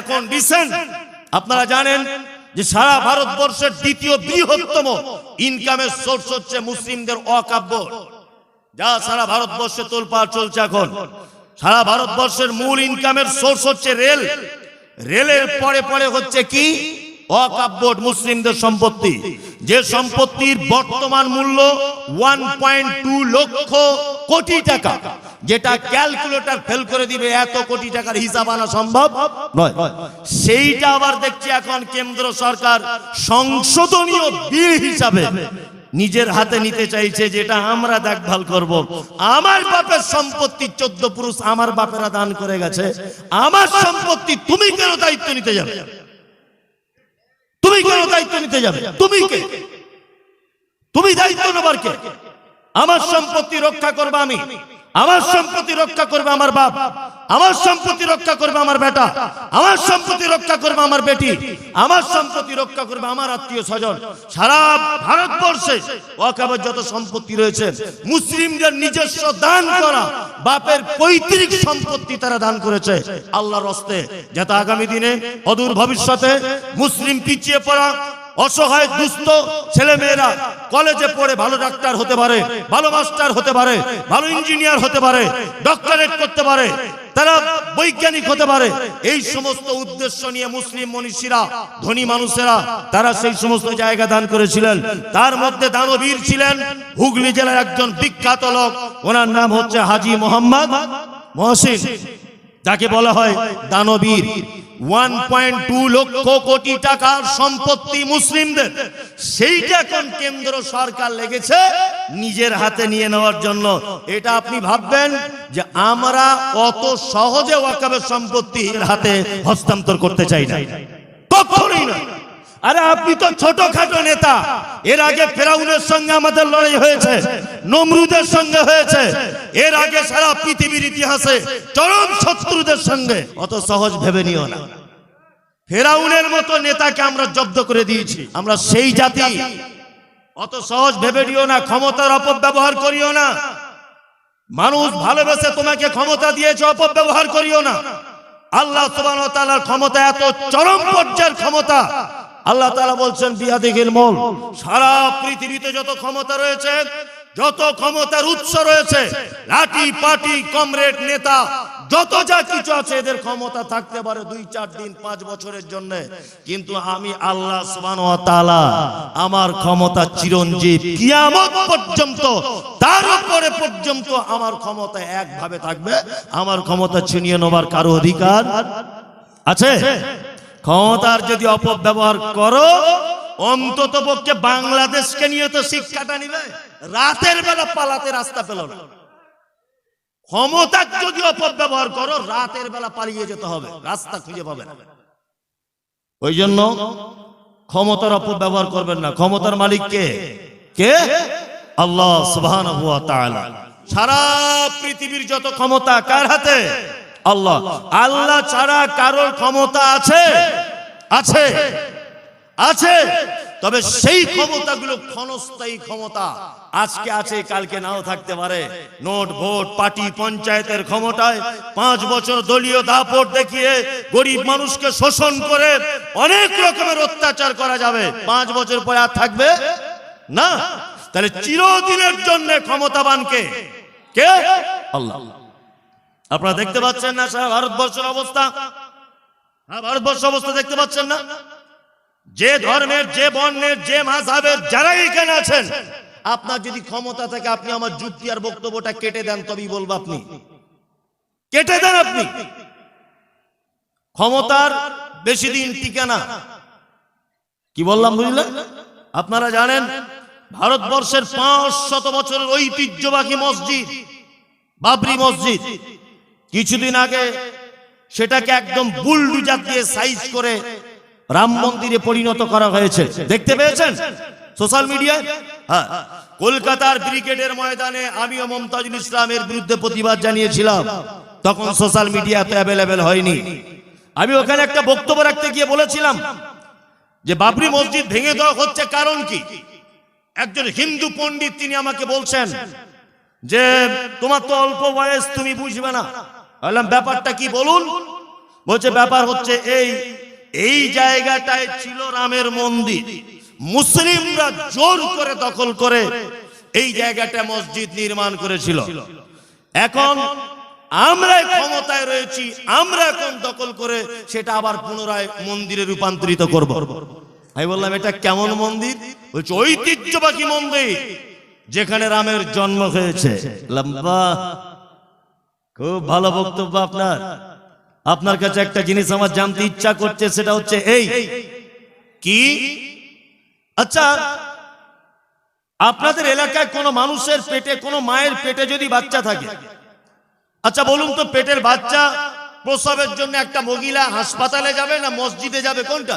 এখন রিসেন্ট আপনারা জানেন যে সারা ভারতবর্ষের দ্বিতীয় বৃহত্তম ইনকামের সোর্স হচ্ছে মুসলিমদের অকাব্য। যা সারা ভারতবর্ষে তোলপাড় চলছে এখন। সারা ভারতবর্ষের মূল ইনকামের সোর্স হচ্ছে রেল। রেলের পরে পরে হচ্ছে কি? অকাব্য মুসলিমদের সম্পত্তি। যে সম্পত্তির বর্তমান মূল্য one point two lakh crore টাকা, যেটা ক্যালকুলেটর ফেল করে দিবে এত কোটি টাকার হিসাব আনা সম্ভব নয়। সেইটা আবার দেখছি এখন কেন্দ্র সরকার সংশোধনীয় বিল হিসাবে নিজের হাতে নিতে চাইছে, যেটা আমরা দেখভাল করব। আমার বাপের সম্পত্তি চোদ্দ পুরুষ আমার বাপেরা দান করে গেছে। আমার সম্পত্তি তুমি কেন দায়িত্ব নিতে যাবে? তুমি কেন দায়িত্ব নিতে যাবে? তুমি কে? তুমি দায়িত্ব নেবার কে? আমার সম্পত্তি রক্ষা করবা আমি। আমার সম্পত্তি রক্ষা করবে আমার বাপ। আমার সম্পত্তি রক্ষা করবে আমার বেটা। আমার সম্পত্তি রক্ষা করবে আমার বেটি। আমার সম্পত্তি রক্ষা করবে আমার আত্মীয় স্বজন। সারা ভারতবর্ষে ওয়াকাবের যত সম্পত্তি রয়েছে, মুসলিমদের নিজস্ব দান করা বাপের পৈতৃক সম্পত্তি তারা দান করেছে আল্লাহর হস্তে। যাতে আগামী দিনে অদূর ভবিষ্যতে মুসলিম পিছিয়ে পড়া অসহায় দুস্থ ছেলে মেয়েরা কলেজে পড়ে ভালো ডাক্তার হতে পারে, ভালো মাস্টার হতে পারে, ভালো ইঞ্জিনিয়ার হতে পারে, ডক্টরেট করতে পারে, তারা বৈজ্ঞানিক হতে পারে। এই সমস্ত উদ্দেশ্য নিয়ে মুসলিম মনীষীরা, ধনী মানুষেরা, তারা সেই সমস্ত জায়গা দান করেছিলেন। তার মধ্যে দানবীর ছিলেন হুগলি জেলার একজন বিখ্যাত লোক। ওনার নাম হচ্ছে হাজি মোহাম্মদ মহসিন। যাকে বলা হয় দানবীর। One point two lakh crore টাকার সম্পত্তি মুসলিমদের। সেইটা এখন কেন্দ্র সরকার লেগেছে নিজের হাতে নিয়ে নেওয়ার জন্য। এটা আপনি ভাববেন যে আমরা অত সহজে ওয়াকাবের সম্পত্তির হাতে হস্তান্তর করতে চাই না। কখনোই নয় আরে আপনি তো ছোটখাটো নেতা। এর আগে ফেরাউনের সঙ্গে আমাদের লড়াই হয়েছে, নমরুদের সঙ্গে হয়েছে। এর আগে সারা পৃথিবীর ইতিহাসে চরম শত্রুদের সঙ্গে। অত সহজ ভেবে নিও না। ফেরাউনের মতো নেতাকে আমরা জব্দ করে দিয়েছি। আমরা সেই জাতি। অত সহজ ভেবে নিও না, ক্ষমতার অপব্যবহার করিও না। মানুষ ভালোবেসে তোমাকে ক্ষমতা দিয়েছে, অপব্যবহার করিও না। আল্লাহ তাআলার ক্ষমতা এত চরম পর্যায়ের ক্ষমতা আল্লাহ তাআলা বলছেন বিয়াদিহিল মুল, সারা পৃথিবীতে যত ক্ষমতা রয়েছে, যত ক্ষমতার উৎস রয়েছে, লাঠি, পাটি, কমরেড, নেতা, যত যা কিছু আছে, এদের ক্ষমতা থাকতে পারে দুই, চার দিন, পাঁচ বছরের জন্য। কিন্তু আমি আল্লাহ আমার ক্ষমতা চিরঞ্জীব। কিয়ামত পর্যন্ত, তার উপরে পর্যন্ত আমার ক্ষমতা একভাবে থাকবে। আমার ক্ষমতা ছিনিয়ে নেবার কারও অধিকার আছে? ক্ষমতার যদি অপব্যবহার করো, অন্তত পক্ষে বাংলাদেশকে নিয়ে তো শিক্ষাটা নিবে রাতের বেলা পালাতে রাস্তা পেল না। ক্ষমতার যদি অপব্যবহার করো, রাতের বেলা পালিয়ে যেতে হবে, রাস্তা খুঁজে পাবে না। ওই জন্য ক্ষমতার অপব্যবহার করবেন না। ক্ষমতার মালিক কে? কে? আল্লাহ সুবহানাহু সারা পৃথিবীর যত ক্ষমতা কার হাতে? আল্লাহ। আল্লাহ ছাড়া কারোর ক্ষমতা আছে? আছে। আছে। তবে সেই ক্ষমতাগুলো ক্ষণস্থায়ী ক্ষমতা আজকে আছে, কালকে নাও থাকতে পারে। নোট, ভোট, পার্টি, পঞ্চায়েতের ক্ষমতায় পাঁচ বছর দলীয় দাপট দেখিয়ে গরিব মানুষকে শোষণ করে অনেক রকমের অত্যাচার করা যাবে। পাঁচ বছর পরে আর থাকবে? না। তাহলে চিরদিনের জন্য ক্ষমতাবানকে কে? আল্লাহ। আপনারা দেখতে পাচ্ছেন না সারা ভারতবর্ষের অবস্থা? হ্যাঁ ভারতবর্ষ অবস্থা দেখতে পাচ্ছেন না? যে ধর্মের, যে বর্ণের, যে মাঝাবের যারা এখানে আছেন, আপনার যদি ক্ষমতা থাকে, আপনি আমার যুক্তি আর বক্তব্যটা কেটে দেন, তবেই বলব আপনি। কেটে দেন আপনি। ক্ষমতার বেশি দিন টিকে না। কি বললাম, বুঝলেন? আপনারা জানেন, ভারতবর্ষের পাঁচ শত বছরের ঐতিহ্যবাহী মসজিদ, বাবরি মসজিদ। কিছুদিন আগে সেটাকে একদম বুলডুজার দিয়ে সাইজ করে রাম মন্দিরে পরিণত করা হয়েছে। দেখতে পেয়েছেন? সোশ্যাল মিডিয়ায়? হ্যাঁ। কলকাতার ক্রিকেটের ময়দানে আমিও মমতাজুল ইসলামের বিরুদ্ধে প্রতিবাদ জানিয়েছিলাম। তখন সোশ্যাল মিডিয়া এত অ্যাভেলেবেল হয়নি। আমি ওখানে একটা বক্তব্য রাখতে গিয়ে বলেছিলাম যে বাবরি মসজিদ ভেঙে দেওয়া হচ্ছে কারণ কি? একজন হিন্দু পণ্ডিত তিনি আমাকে বলছেন যে, তোমার তো অল্প বয়স, তুমি বুঝবে না। বললাম, ব্যাপারটা কি বলুন? বলছে, ব্যাপার হচ্ছে এই এই জায়গাটায় ছিল রামের মন্দির। মুসলিমরা জোর করে দখল করে এই জায়গাটা মসজিদ নির্মাণ করেছিল। এখন আমরা ক্ষমতায় রয়েছি, আমরা এখন দখল করে সেটা আবার পুনরায় মন্দিরে রূপান্তরিত করব। আমি বললাম, এটা কেমন মন্দির? বলছে, ঐতিহ্যবাহী মন্দির, যেখানে রামের জন্ম হয়েছে। লম্বা খুব ভালো বক্তব্য আপনার। আপনার কাছে একটা জিনিস আমার জানতে ইচ্ছা করছে, সেটা হচ্ছে এই। কি? আচ্ছা আপনাদের এলাকায় কোনো মানুষের পেটে, কোনো মায়ের পেটে যদি বাচ্চা থাকে আচ্ছা বলুন তো পেটের বাচ্চা প্রসবের জন্য একটা মহিলা হাসপাতালে যাবে না মসজিদে যাবে, কোনটা?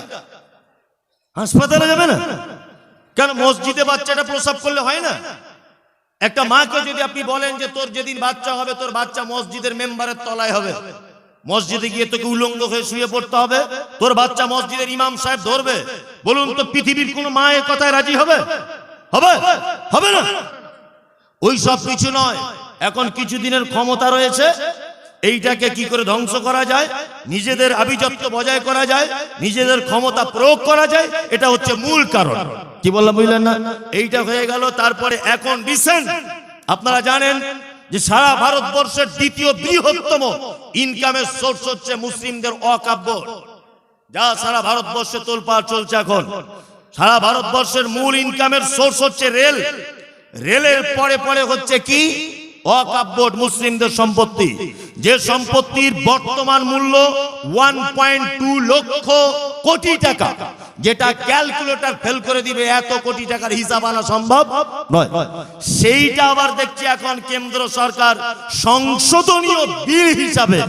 হাসপাতালে যাবে না? কেন মসজিদে বাচ্চাটা প্রসব করলে হয় না? একটা মাকে যদি আপনি বলেন যে তোর যেদিন বাচ্চা হবে, তোর বাচ্চা মসজিদের মেম্বারের তলায় হবে। মসজিদে গিয়ে তোকে উলঙ্গ হয়ে শুয়ে পড়তে হবে। তোর বাচ্চা মসজিদের ইমাম সাহেব ধরবে। বলুন তো, পৃথিবীর কোন মা এ কথায় রাজি হবে? হবে? হবে না? ওই সব কিছু নয়। এখন কিছু দিনের ক্ষমতা রয়েছে। এইটাকে কি করে ধ্বংস করা যায়? নিজেদের আভিজাত্য বজায় করা যায়। নিজেদের ক্ষমতা প্রয়োগ করা যায়। এটা হচ্ছে মূল কারণ। কি বললাম বুঝলেন না? এইটা হয়ে গেল, তারপরে এখন রিসেন্ট আপনারা জানেন যে সারা ভারতবর্ষের দ্বিতীয় বৃহত্তম ইনকামের সোর্স হচ্ছে মুসলিমদের অকাব্য। যা সারা ভারতবর্ষে তোলপাড় চলছে এখন। সারা ভারতবর্ষের মূল ইনকামের সোর্স হচ্ছে রেল। রেলের পরে পরে হচ্ছে কি? অকাব্য মুসলিমদের সম্পত্তি। যে সম্পত্তির বর্তমান মূল্য one point two lakh crore টাকা। যেটা ক্যালকুলেটর ফেল করে দিবে, এত কোটি টাকার হিসাব আনা সম্ভব নয়। সেইটা আবার দেখছি এখন কেন্দ্র সরকার সংশোধনীয় বিল হিসাবে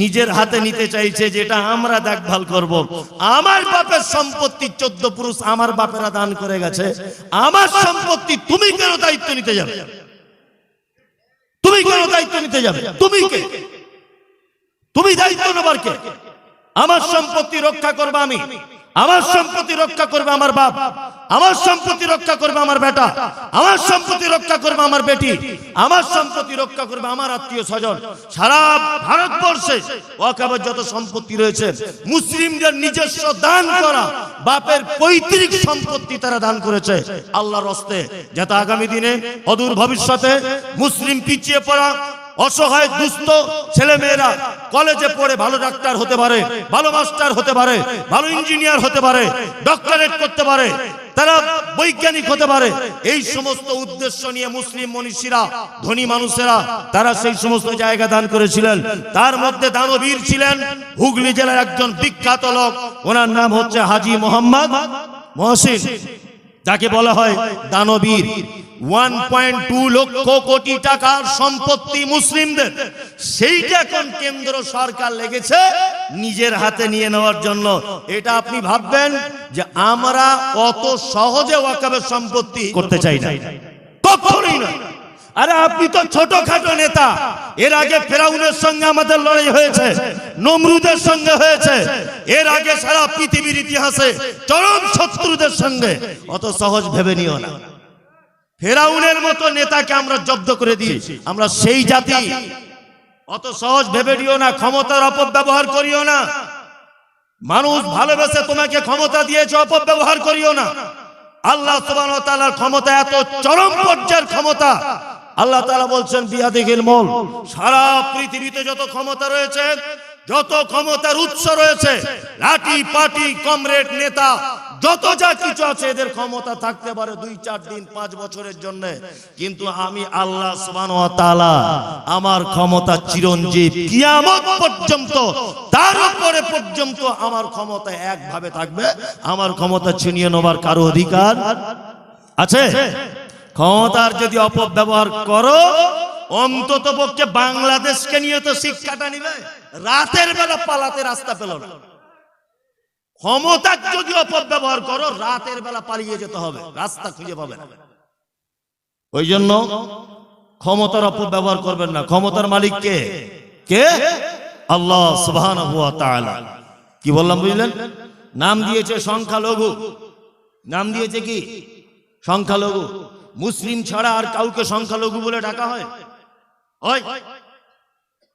নিজের হাতে নিতে চাইছে, যেটা আমরা দেখভাল করব। আমার বাপের সম্পত্তি চোদ্দ পুরুষ আমার বাপেরা দান করে গেছে। আমার সম্পত্তি তুমি কেন দায়িত্ব নিতে যাবে? তুমি কেন দায়িত্ব নিতে যাবে? তুমি কে? তুমি দায়িত্ব নেবার কে? আমার সম্পত্তি রক্ষা করবে আমি। আমার সম্পত্তি রক্ষা করবে আমার বাপ। আমার সম্পত্তি রক্ষা করবে আমার বেটা। আমার সম্পত্তি রক্ষা করবে আমার বেটি। আমার সম্পত্তি রক্ষা করবে আমার আত্মীয় স্বজন। সারা ভারতবর্ষে ওয়াকাবের যত সম্পত্তি রয়েছে, মুসলিমদের নিজস্ব দান করা, বাপের পৈতৃক সম্পত্তি তারা দান করেছে আল্লাহর হস্তে। যাতে আগামী দিনে অদূর ভবিষ্যতে মুসলিম পিছিয়ে পড়া অসহায় দুস্থ ছেলে মেয়েরা কলেজে পড়ে ভালো ডাক্তার হতে পারে, ভালো মাস্টার হতে পারে, ভালো ইঞ্জিনিয়ার হতে পারে, ডক্টরেট করতে পারে, তারা বৈজ্ঞানিক হতে পারে। এই সমস্ত উদ্দেশ্য নিয়ে মুসলিম মনীষীরা, ধনী মানুষেরা, তারা সেই সমস্ত জায়গা দান করেছিলেন। তার মধ্যে দানবীর ছিলেন হুগলি জেলার একজন বিখ্যাত লোক। ওনার নাম হচ্ছে হাজি মোহাম্মদ মহসিন। যাকে বলা হয় দানবীর। One point two lakh crore টাকার সম্পত্তি মুসলিমদের। সেইটা এখন কেন্দ্র সরকার লেগেছে নিজের হাতে নিয়ে নেওয়ার জন্য। এটা আপনি ভাববেন যে আমরা অত সহজে ওয়াকাবের সম্পত্তি করতে চাই না। কখনোই না। আরে আপনি তো ছোটখাটো নেতা। এর আগে ফেরাউনের সঙ্গে আমাদের লড়াই হয়েছে, নমরুদের সঙ্গে হয়েছে। এর আগে সারা পৃথিবীর ইতিহাসে চরম শত্রুদের সঙ্গে। অত সহজ ভেবে নিও না। ফেরাউনের মতো নেতাকে আমরা জব্দ করে দিই আমরা সেই জাতি। অত সহজ ভেবে নিও না, ক্ষমতার অপব্যবহার করিও না। মানুষ ভালোবেসে তোমাকে ক্ষমতা দিয়েছে, অপব্যবহার করিও না। আল্লাহ তালার ক্ষমতা এত চরম পর্যায়ের ক্ষমতা। আল্লাহ তালা বলছেন, বিয়াদিহিল মল, সারা পৃথিবীতে যত ক্ষমতা রয়েছে, যত ক্ষমতার উৎস রয়েছে, লাঠি, পাটি, কমরেড, নেতা যত যা কিছু আছে এদের ক্ষমতা থাকতে পারে দুই, চার দিন, পাঁচ বছরের জন্য। কিন্তু আমি আল্লাহ আমার ক্ষমতা চিরঞ্জীব। কিয়ামত পর্যন্ত, তার উপরে পর্যন্ত আমার ক্ষমতা একভাবে থাকবে। আমার ক্ষমতা ছিনিয়ে নেবার কারও অধিকার আছে? ক্ষমতার যদি অপব্যবহার করো অন্তত পক্ষে বাংলাদেশকে নিয়ে তো শিক্ষাটা নিবে। রাতের বেলা পালাতে রাস্তা পেল না। ক্ষমতার যদি অপব্যবহার করো, রাতের বেলা পালিয়ে যেতে হবে। রাস্তা খুঁজে পাবে না। ওই জন্য ক্ষমতার অপব্যবহার করবেন না। ক্ষমতার মালিক কে? কে? আল্লাহ তাআলা। কি বললাম, বুঝলেন? নাম দিয়েছে সংখ্যালঘু। নাম দিয়েছে কি? সংখ্যালঘু। মুসলিম ছাড়া আর কাউকে সংখ্যালঘু বলে ডাকা হয়?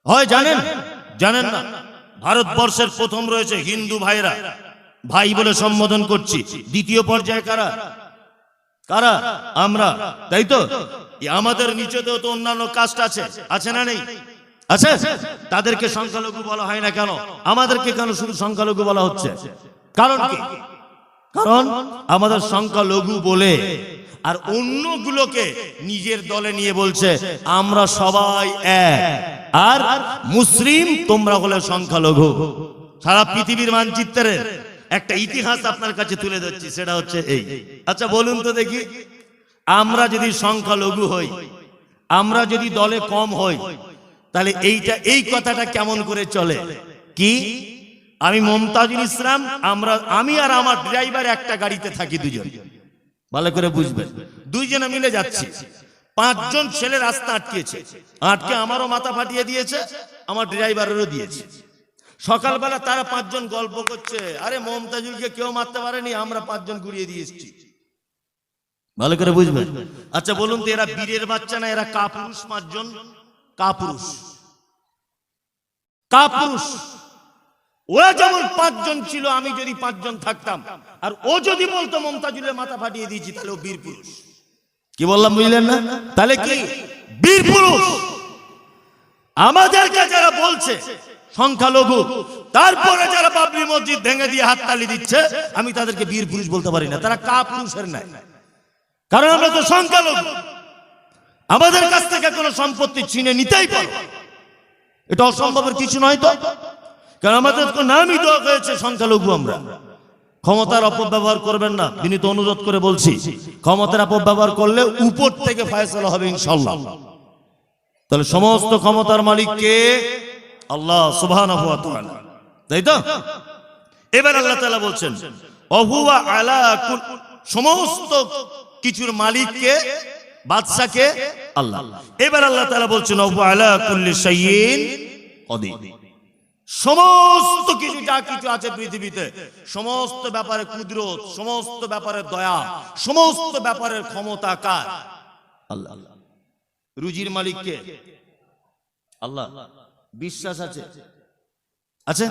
হয়, জানেন? জানেন না? ভারতবর্ষের প্রথম রয়েছে হিন্দু ভাইরা। ভাই বলে সম্বোধন করছি। দ্বিতীয় পর্যায়ে কারা? কারা? আমরা। তাই তো? আমাদের নিচেতেও তো অন্যান্য কাস্ট আছে। আছে না নেই? আছে? তাদেরকে সংখ্যালঘু বলা হয় না কেন? আমাদেরকে কেন শুধু সংখ্যালঘু বলা হচ্ছে? কারণ কি? কারণ আমাদের সংখ্যালঘু বলে আর অন্যগুলোকে নিজের দলে নিয়ে বলছে, আমরা সবাই এক। আর মুসলিম তোমরা হলে সংখ্যালঘু। সারা পৃথিবীর মানচিত্রের একটা ইতিহাস আপনার কাছে তুলে ধরছি সেটা হচ্ছে এই। আচ্ছা বলুন তো দেখি আমরা যদি সংখ্যালঘু হই আমরা যদি দলে কম হই তাহলে এইটা এই কথাটা কেমন করে চলে? কি? আমি মমতাজুল ইসলাম আমরা আমি আর আমার ড্রাইভার একটা গাড়িতে থাকি দুজন। ভালো করে বুঝবেন। দুইজনে মিলে যাচ্ছি। পাঁচজন ছেলে রাস্তা আটকেছে। আটকে আমারও মাথা ফাটিয়ে দিয়েছে আমার ড্রাইভারেরও দিয়েছে। সকালবেলা তারা পাঁচজন গল্প করছে। আরে মমতাজুলকে কেউ মারতে পারেনি, আমরা পাঁচজন ঘুরিয়ে দিয়ে এসেছি। ভালো করে বুঝবেন। আচ্ছা বলুন তো এরা বীরের বাচ্চা না এরা কাপুরুষ পাঁচজন? কাপুরুষ। কাপুরুষ। ওরা যেমন পাঁচজন ছিল, আমি যদি পাঁচজন থাকতাম। আর ও যদি বলতো মমতাজুলের মাথা ফাটিয়ে দিয়েছি, তাহলে ও বীর পুরুষ। কি বললাম, বুঝলেন না? তাহলে কি? বীর পুরুষ। আমাদেরকে যারা বলছে সংখ্যালঘু। তারপরে যারা বাবরি মসজিদ ভেঙে দিয়ে হাততালি দিচ্ছে, আমি তাদেরকে বীর পুরুষ বলতে পারি না, তারা কা পুরুষের নাই। কারণ আমরা তো সংখ্যালঘু। আমাদের কাছ থেকে কোনো সম্পত্তি ছিনে নিতেই পারো এটা অসম্ভবের কিছু নয় তো। কারণ আমাদের তো নামই দেওয়া হয়েছে সংখ্যালঘু আমরা। ক্ষমতার অপব্যবহার করবেন না, বিনীত অনুরোধ করে বলছি। ক্ষমতার অপব্যবহার করলে উপর থেকে ফয়সলা হবে ইনশাল্লাহ তাহলে সমস্ত ক্ষমতার মালিক কে আল্লাহ তাআলা। তাই তো? এবার আল্লাহ তালা বলছেন অহুয়া আলা সমস্ত কিছুর মালিক কে বাদশা আল্লাহ। এবার আল্লাহ তালা বলছেন অহু আলা কুল্লি কদির। সমস্ত কিছু, যা কিছু আছে পৃথিবীতে, সমস্ত ব্যাপারে কুদরত, সমস্ত ব্যাপারে দয়া, সমস্ত ব্যাপারের ক্ষমতা কার? আল্লাহ। রুজির মালিককে? আল্লাহ। বিশ্বাস আছে? আছে?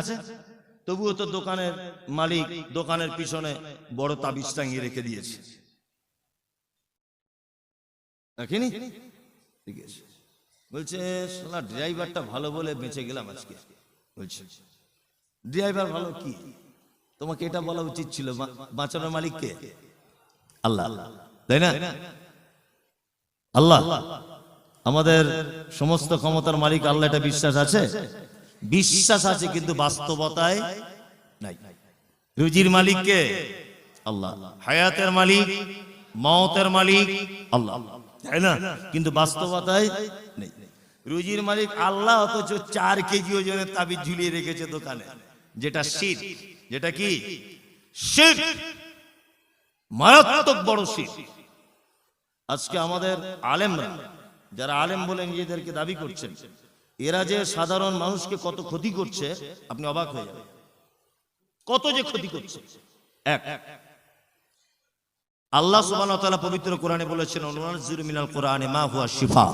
তবুও তো দোকানের মালিক দোকানের পিছনে বড় তাবিজ টাঙিয়ে রেখে দিয়েছে। রাখিনি ঠিক আছে বলছে শালা ড্রাইভারটা ভালো বলে বেঁচে গেলাম আজকে। বলছে ড্রাইভার ভালো কি? তোমাকে এটা বলা উচিত ছিল বাঁচানোর মালিককে? আল্লাহ তাই না? আল্লাহ আল্লাহ আমাদের সমস্ত ক্ষমতার মালিক আল্লাহ, এটা বিশ্বাস আছে? বিশ্বাস আছে, কিন্তু বাস্তবতায় নাই। রুজির মালিককে আল্লাহ। হায়াতের মালিক মওতের মালিক, আল্লাহ। তাই না? কিন্তু বাস্তবতায় নেই। রুজির মালিক আল্লাহ অথচ চার কেজি ওজনের তাবিজ ঝুলিয়ে রেখেছে দোকানে, যেটা শীত। যেটা কি? শীত। মারাত্মক বড় শীত। আজকে আমাদের আলেমরা যারা আলেম বলে নিজেদেরকে দাবি করছেন, এরা যে সাধারণ মানুষকে কত ক্ষতি করছে, আপনি অবাক হয়ে যাবেন। কত যে ক্ষতি করছে। এক, আল্লাহ তাআলা পবিত্র কোরআনে বলেছেন মিনাল কোরআনে মা হুয়া শিফা।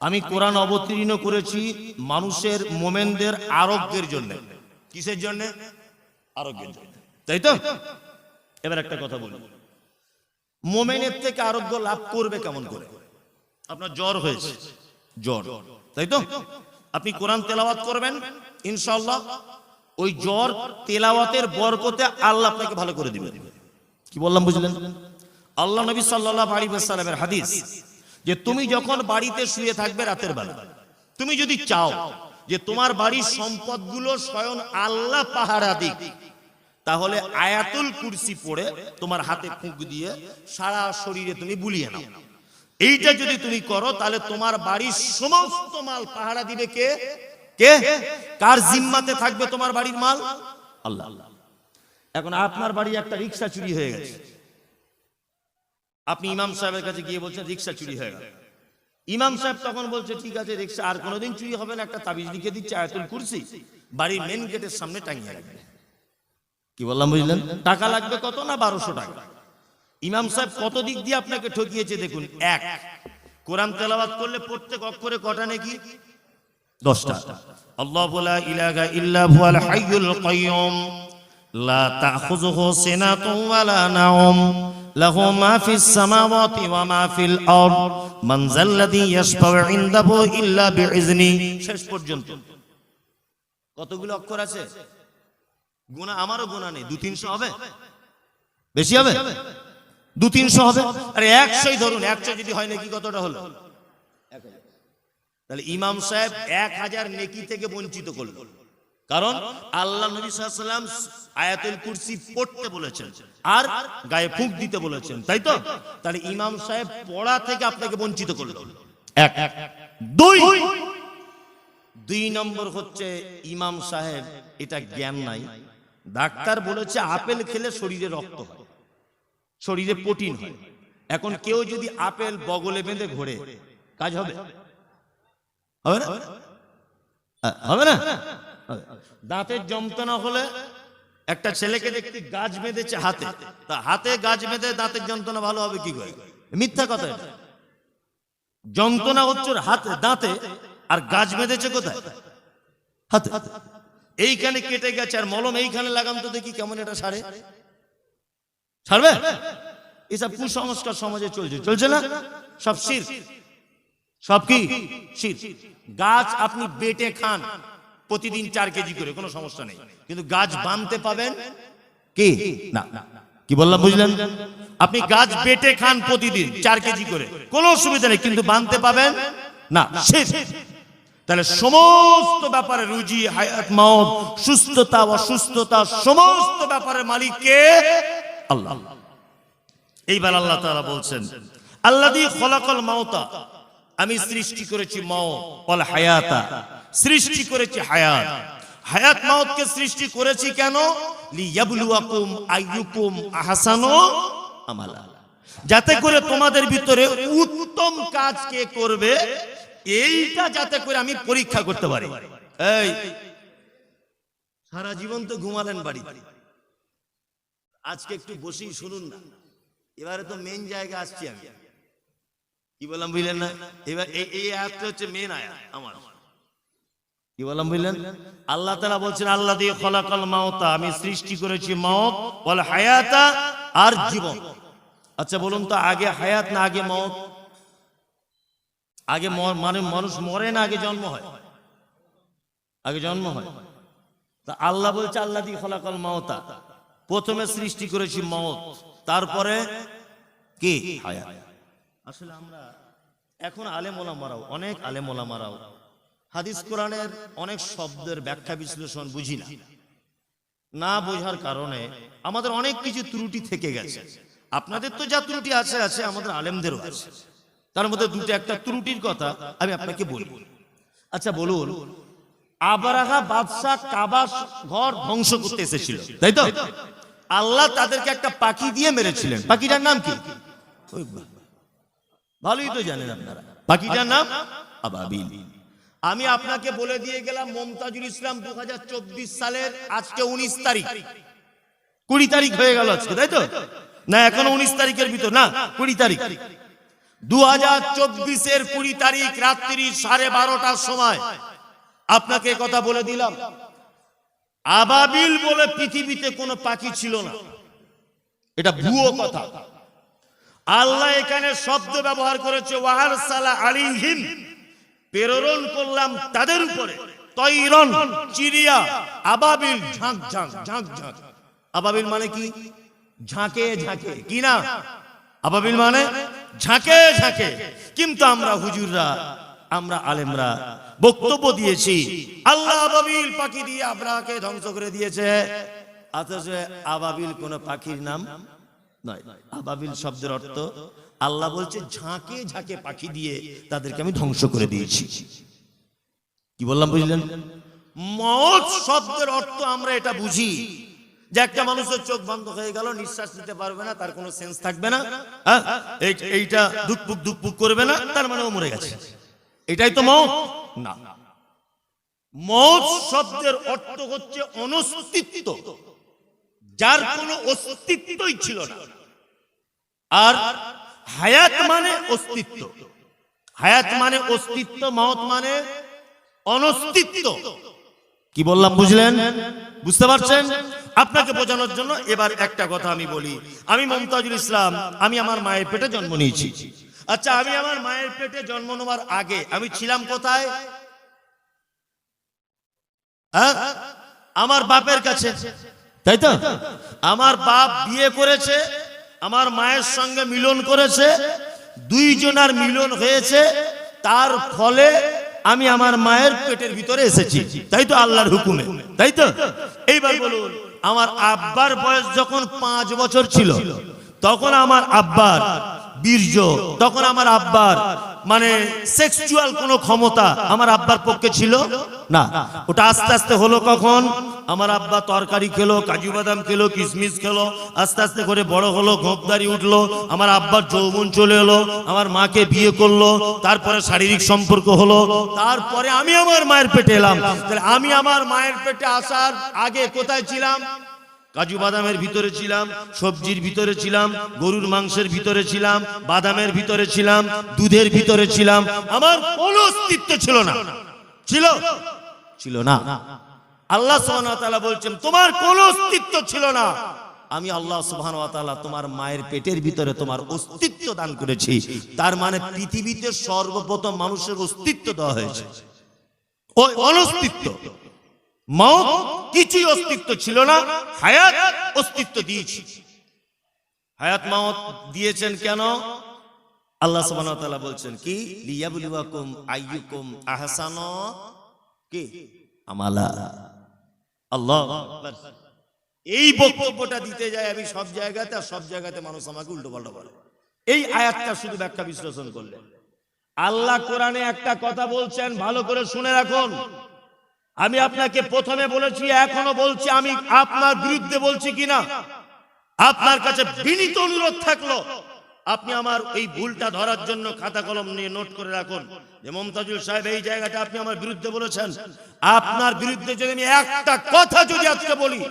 আমি কোরআন অবতীর্ণ করেছি মানুষের, মোমেনদের আরোগ্যের জন্য। কিসের জন্য? আরোগ্যের জন্য। তাই তো? এবার একটা কথা বলি। মোমেনের থেকে আরোগ্য লাভ করবে কেমন করে? আপনার জ্বর হয়েছে। জ্বর। তাই তো? আপনি কোরআন তেলাওয়াত করবেন, ইনশাআল্লাহ, ওই জ্বর তেলাওয়াতের বরকতে আল্লাহ আপনাকে ভালো করে দিবে কি বললাম, বুঝলেন? আল্লাহ নবী সাল্লাল্লাহু আলাইহি ওয়াসাল্লামের হাদিস যে তুমি যখন বাড়িতে শুয়ে থাকবে রাতের বেলা, তুমি যদি চাও যে তোমার বাড়ির সম্পদগুলো স্বয়ং আল্লাহ পাহারা দিক, তাহলে আয়াতুল কুরসি পড়ে তোমার হাতে ফুঁক দিয়ে সারা শরীরে তুমি বুলিয়ে নাও। এইটা যদি তুমি করো, তাহলে তোমার বাড়ির সমস্ত মাল পাহারা দিবে কে? কে? কার জিম্মাতে থাকবে তোমার বাড়ির মাল? আল্লাহ। এখন আপনার বাড়ি একটা রিক্সা চুরি হয়ে গেছে। আপনি ইমাম সাহেবের কাছে গিয়ে বলছেন, রিক্সা চুরি হয়ে গেল। ইমাম সাহেব তখন বলছে, ঠিক আছে, রিক্সা, আর কোনোদিন চুরি হবে না। একটা তাবিজ লিখে দিচ্ছে, আয়াতুল কুরসি। বাড়ির মেন গেটের সামনে টাঙিয়ে রাখবে। কি বললাম, বুঝলেন? টাকা লাগবে কত না বারোশো টাকা? ইমাম সাহেব কত দিক দিয়ে আপনাকে ঠকিয়েছে দেখুন? এক। কোরআন তেলাওয়াত করলে প্রত্যেক অক্ষরে কটা নাকি? দশটা। আল্লাহ লা ইলাহা ইল্লা হুয়াল হাইয়ুল কাইয়ুম। লা তাখুযুহু সিনাতুন ওয়ালা নাওম। লাহু মা ফিস সামাওয়াতি ওয়া মা ফিল আরদ। মান যাল্লাযী ইয়াশফাউ ইনদাহু ইল্লা বিইজনি শেষ পর্যন্ত। কতগুলো অক্ষর আছে? গুণা আমারও গুণা নেই। দু তিনশো হবে? বেশি হবে। দু তিনশো হবে? আরে একশোই ধরুন, একশো যদি হয় নাকি কতটা হলো? তাহলে ইমাম সাহেব এক হাজার নেকি থেকে বঞ্চিত করল। কারণ আল্লাহ নবী সাল্লাম আয়াতুল কুরসি পড়তে বলেছেন আর গায়ে ফুঁক দিতে বলেছেন, তাই তো? তাহলে ইমাম সাহেব পড়া থেকে আপনাকে বঞ্চিত করল। এক। দুই। দুই নম্বর হচ্ছে ইমাম সাহেব, এটা জ্ঞান নাই। ডাক্তার বলেছে, আপেল খেলে শরীরে রক্ত হয়। শরীরে প্রোটিন হয়। এখন কেউ যদি আপেল বগলে বেঁধে ঘোরে কাজ হবে? হবে। না? হবে না? দাঁতের যন্ত্রণা হলে একটা ছেলেকে দেখতে গাছ বেঁধেছে হাতে। তা হাতে গাছ বেঁধে দাঁতের যন্ত্রণা ভালো হবে কি করে? মিথ্যা কথা যন্ত্রণা হচ্ছে হাতে দাঁতে আর গাছ বেঁধেছে কোথায়? হাতে। এইখানে কেটে গেছে আর মলম এইখানে লাগাম তো দেখি কেমন এটা সারে। ছাড়বে? এসব কুসংস্কার সমাজে চলছে। চলছে না? সব শির। সব কি? শির। গাছ আপনি বেটে খান, প্রতিদিন চার কেজি করে, কোনো সমস্যা নেই। কিন্তু গাছ বানতে পাবেন? কি? না। কি বললাম, বুঝলেন? আপনি গাছ বেটে খান প্রতিদিন, চার কেজি করে, কোনো অসুবিধা নেই, কিন্তু বানতে পাবেন? না তাহলে সমস্ত ব্যাপারে রুজি, হায়াত মাউত সুস্থতা, অসুস্থতা, সমস্ত ব্যাপারে মালিক কে আল্লাহ। এইবার আল্লাহ তাআলা বলছেন, আল্লাযী খলাকাল মাউতা। আমি সৃষ্টি করেছি মাউত, ওয়াল হায়াতা। সৃষ্টি করেছি হায়াত। হায়াত মাউতকে সৃষ্টি করেছি কেন? যাতে করে তোমাদের ভিতরে উত্তম কাজ কে করবে, এইটা যাতে করে আমি পরীক্ষা করতে পারি। সারা জীবন তো ঘুমালেন বাড়ি বাড়ি আজকে একটু বসেই শুনুন না। এবারে তো মেন জায়গা আসছি আমি। কি বললাম বুঝলেন না? এবার এই এই আয়াতটা হচ্ছে মেন আয়াত আমার। কি বললাম বুঝলেন? আল্লাহ তাআলা বলছেন আল্লাহ দিয়ে খলাকাল মাওতা আমি সৃষ্টি করেছি মওত বল হায়াতা আর জীবন। আচ্ছা বলুন তো আগে হায়াত না আগে মওত আগে মানে মানুষ মরে না আগে জন্ম হয়? আগে জন্ম হয়? তা আল্লাহ বলছে আল্লাহ দিয়ে খলাকাল মাওতা প্রথমে সৃষ্টি করেছি মওত তারপরে কি? আসলে আমরা এখন আলেম ওলামারাও, অনেক আলেম ওলামারাও হাদিস কোরআনের অনেক শব্দের ব্যাখ্যা বিশ্লেষণ বুঝি না। না বোঝার কারণে আমাদের অনেক কিছু ত্রুটি থেকে গেছে। আপনাদের তো যা ত্রুটি আছে আছে আমাদের আলেমদেরও আছে। তার মধ্যে দুটো একটা ত্রুটির কথা আমি আপনাকে বলি। আচ্ছা বলুন আবারাহা বাদশাহ কাবা ঘর ধ্বংস করতে এসেছিল। তাই তো? আল্লাহ তাদেরকে একটা পাখি দিয়ে মেরেছিলেন। পাখিটার নাম কি? ভালোই তো জানেন আপনারা। পাখিটার নাম আবাবিল। আমি আপনাকে বলে দিয়ে গেলাম মমতাজুল ইসলাম দু হাজার চব্বিশ সালের আজকে উনিশ তারিখ। কুড়ি তারিখ হয়ে গেল আজকে তাই তো? না এখনও উনিশ তারিখের ভিতর না কুড়ি তারিখ। দু হাজার চব্বিশের কুড়ি তারিখ রাত্রি সাড়ে বারোটার সময় আপনাকে কথা বলে দিলাম। আবাবিল বলে পৃথিবীতে কোনো পাখি ছিল না। এটা ভুয়ো কথা। আল্লাহ এখানে শব্দ ব্যবহার করেছে, ওয়াহার সালা আলিহিম। প্রেরণ করলাম তাদের উপরে। তৈরন চিড়িয়া, আবাবিল, ঝাঁক ঝাঁক ঝাঁক ঝাঁক। আবাবিল মানে কি? ঝাঁকে ঝাঁকে। কি না? আবাবিল মানে ঝাঁকে ঝাঁকে। কিন্তু আমরা হুজুররা, আমরা আলেমরা বক্তব্য দিয়েছি। আল্লাহ আবাবিল পাখি দিয়ে আপনাকে ধ্বংস করে দিয়েছে। অথচ আবাবিল কোন পাখির নাম নয়। আবাবিল শব্দের অর্থ আল্লাহ বলছে ঝাঁকে ঝাঁকে পাখি দিয়ে তাদেরকে আমি ধ্বংস করে দিয়েছি। কি বললাম বুঝলেন? মত শব্দের অর্থ আমরা এটা বুঝি। যে একটা মানুষের চোখ বন্ধ হয়ে গেল নিঃশ্বাস নিতে পারবে না তার কোনো সেন্স থাকবে না। হ্যাঁ? এইটা দুকপুক দুকপুক করবে না তার মানে ও মরে গেছে। এটাই তো মত। না। মত শব্দের অর্থ হচ্ছে অনস্তিত্ব, যার কোনো অস্তিত্বই ছিল না। আর হায়াত মানে অস্তিত্ব। হায়াত মানে অস্তিত্ব, মত মানে অনস্তিত্ব। কি বললাম, বুঝলেন? বুঝতে পারছেন? আপনাকে বোঝানোর জন্য এবার একটা কথা আমি বলি। আমি মমতাজুল ইসলাম, আমি আমার মায়ের পেটে জন্ম নিয়েছি। আচ্ছা আমি আমার মায়ের পেটে জন্ম নেওয়ার আগে আমি ছিলাম কোথায়? হ্যাঁ? আমার বাপের কাছে। তাই তো? আমার বাপ বিয়ে করেছে, আমার মায়ের সঙ্গে মিলন করেছে, দুইজনার মিলন হয়েছে, তার ফলে আমি আমার মায়ের পেটের ভিতরে এসেছি। তাই তো আল্লাহর হুকুমে। তাই তো? এইবার বলুন, আমার আব্বার বয়স যখন পাঁচ বছর ছিল, তখন আমার আব্বার বীর্য, তখন আমার আব্বার মানে সেক্সুয়াল কোনো ক্ষমতা আমার আব্বার পক্ষে ছিল না। ওটা আস্তে আস্তে হলো কখন? আমার আব্বা তরকারি খেলো, কাজু বাদাম খেলো কিশমিশ খেলো, আস্তে আস্তে করে বড় হলো, ঘোপদারি উঠল, আমার আব্বার যৌবন চলে এলো, আমার মাকে বিয়ে করল, তারপরে শারীরিক সম্পর্ক হলো, তারপরে আমি আমার মায়ের পেটে এলাম। তাহলে আমি আমার মায়ের পেটে আসার আগে কোথায় ছিলাম? কাজু বাদামের ভিতরে ছিলাম, সবজির ভিতরে ছিলাম, গরুর মাংসের ভিতরে ছিলাম, বাদামের ভিতরে ছিলাম, দুধের ভিতরে ছিলাম। আমার কোনো অস্তিত্ব ছিল না। ছিল? ছিল না। আল্লাহ তাআলা বলছেন, তোমার কোনো অস্তিত্ব ছিল না। আমি আল্লাহ তাআলা তোমার মায়ের পেটের ভিতরে তোমার অস্তিত্ব দান করেছি। তার মানে পৃথিবীতে সর্বপ্রথম মানুষের অস্তিত্ব দেওয়া হয়েছে। ওই অনস্তিত্ব। মত কিছুই অস্তিত্ব ছিল না, হায়াত অস্তিত্ব দিয়েছি। হায়াত মাওত দিয়েছেন কেন? আল্লাহ সুবহানাহু ওয়া বলছেন কি? লিয়াবলুয়াকুম আইয়ুকুম আহসানু। কি? আমালা। আল্লাহ এই বক্তব্যটা দিতে যাই আমি সব জায়গাতে, আর সব জায়গাতে মানুষ আমাকে উল্টো পাল্টা বলে। এই আয়াতটা শুধু ব্যাখ্যা বিশ্লেষণ করলে। আল্লাহ কোরআনে একটা কথা বলছেন, ভালো করে শুনে রাখুন। আমি আপনাকে প্রথমে বলেছি, এখনও বলছি, আমি আপনার বিরুদ্ধে বলছি কিনা? আপনার কাছে বিনীত অনুরোধ থাকল, আপনি আমার এই ভুলটা ধরার জন্য খাতা কলম নিয়ে নোট করে রাখুন। যে মমতাজুল সাহেব, এই জায়গাটা আপনি আমার বিরুদ্ধে বলেছেন। আপনার বিরুদ্ধে যদি আমি একটা কথা যদি আজকে বলি,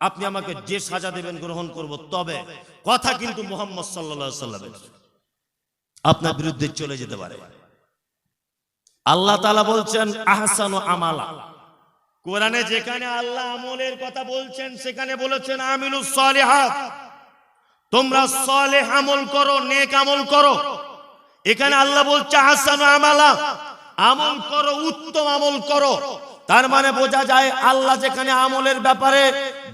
আপনি আমাকে যে সাজা দেবেন গ্রহণ করব তবে। কথা কিন্তু মোহাম্মদ সাল্লাল্লাহু সাল্লামের। আপনার বিরুদ্ধে চলে যেতে পারে। আল্লাহ তাআলা বলছেন, আহসানু আমালা। কোরআনে যেখানে আল্লাহ আমলের কথা বলছেন, সেখানে বলেছেন, আমিলুস সালেহাত। তোমরা সলে আমল করো, নেক আমল করো। এখানে আল্লাহ বলছে হাসান আমালা। আমল করো, উত্তম আমল করো। তার মানে বোঝা যায় আল্লাহ যেখানে আমলের ব্যাপারে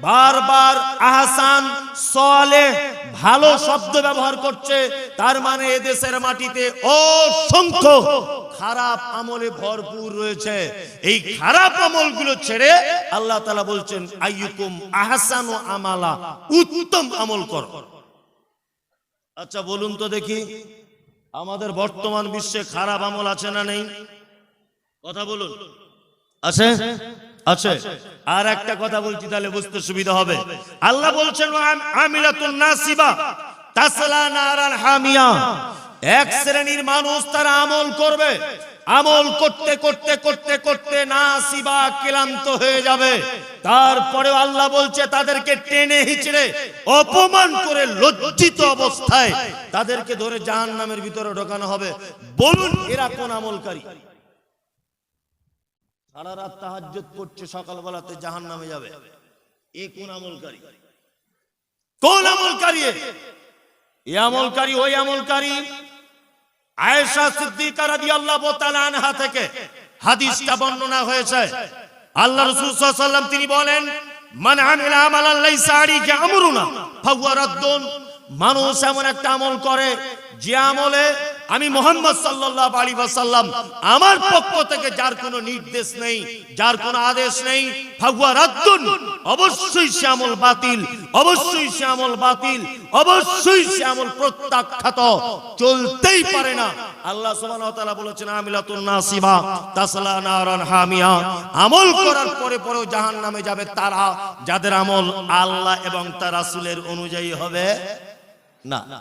বারবার আহসান সলে ভালো শব্দ ব্যবহার করছে, তার মানে এদেশের মাটিতে অসংখ্য খারাপ আমলে ভরপুর রয়েছে। এই খারাপ আমলগুলো ছেড়ে আল্লাহ তাআলা বলছেন, আইয়ুকুম আহসানু আমালা, উত্তম আমল কর। আচ্ছা বলুন তো দেখি, আমাদের বর্তমান বিশ্বে খারাপ আমল আছে না নেই? কথা বলুন। আছে? আছে। আর একটা কথা বলছি, তাহলে বুঝতে সুবিধা হবে। আল্লাহ বলছেন আম- আমিলাতুন নাসিবা তাসলা নারান হামিয়া। এক শ্রেণির মানুষ তারা আমল করবে। আমল করতে করতে করতে করতে নাসিবা ক্লান্ত হয়ে যাবে। তারপরেও আল্লাহ বলছে, তাদেরকে টেনে হিচড়ে, অপমান করে লজ্জিত অবস্থায় তাদেরকে ধরে জাহান্নামের ভিতরে ঢোকানো হবে। বলুন, এরা কোন আমলকারী? সারা রাত তাহাজ্জুদ পড়ছে সকালবেলাতে জাহান নামে যাবে। এ কোন আমলকারী? কোন আমলকারী এ? আমলকারী, ওই আমলকারী আয়েশা সিদ্দিকা রাদিয়াল্লাহু তাআলা আনহা থেকে হাদিসটা বর্ণনা হয়েছে। আল্লাহ রাসূল সাল্লাল্লাহু তিনি বলেন, মান আমিলা আমালান লাইসা আলাইহি আমরুনা ফাহুয়া রাদ্দুন। মানুষ এমন একটা আমল করে, যে আমলে আমি মোহাম্মদ সাল্লাল্লাহু আলাইহি ওয়াসাল্লাম, আমার পক্ষ থেকে যার কোনো নির্দেশ নেই, যার কোনো আদেশ নেই, ফাহুয়া রাদ্দুন, অবশ্যই শ্যামল বাতিল, অবশ্যই শ্যামল বাতিল, অবশ্যই শ্যামল প্রত্যাখ্যাত, চলতেই পারে না। আল্লাহ সুবহানাহু বলেছেন, আমিলাতুন নাসিবা তাসলা নারান হামিয়া। আমল করার পরে পরেও জাহান্নামে যাবে তারা, যাদের আমল আল্লাহ এবং তার রাসূলের অনুযায়ী হবে না।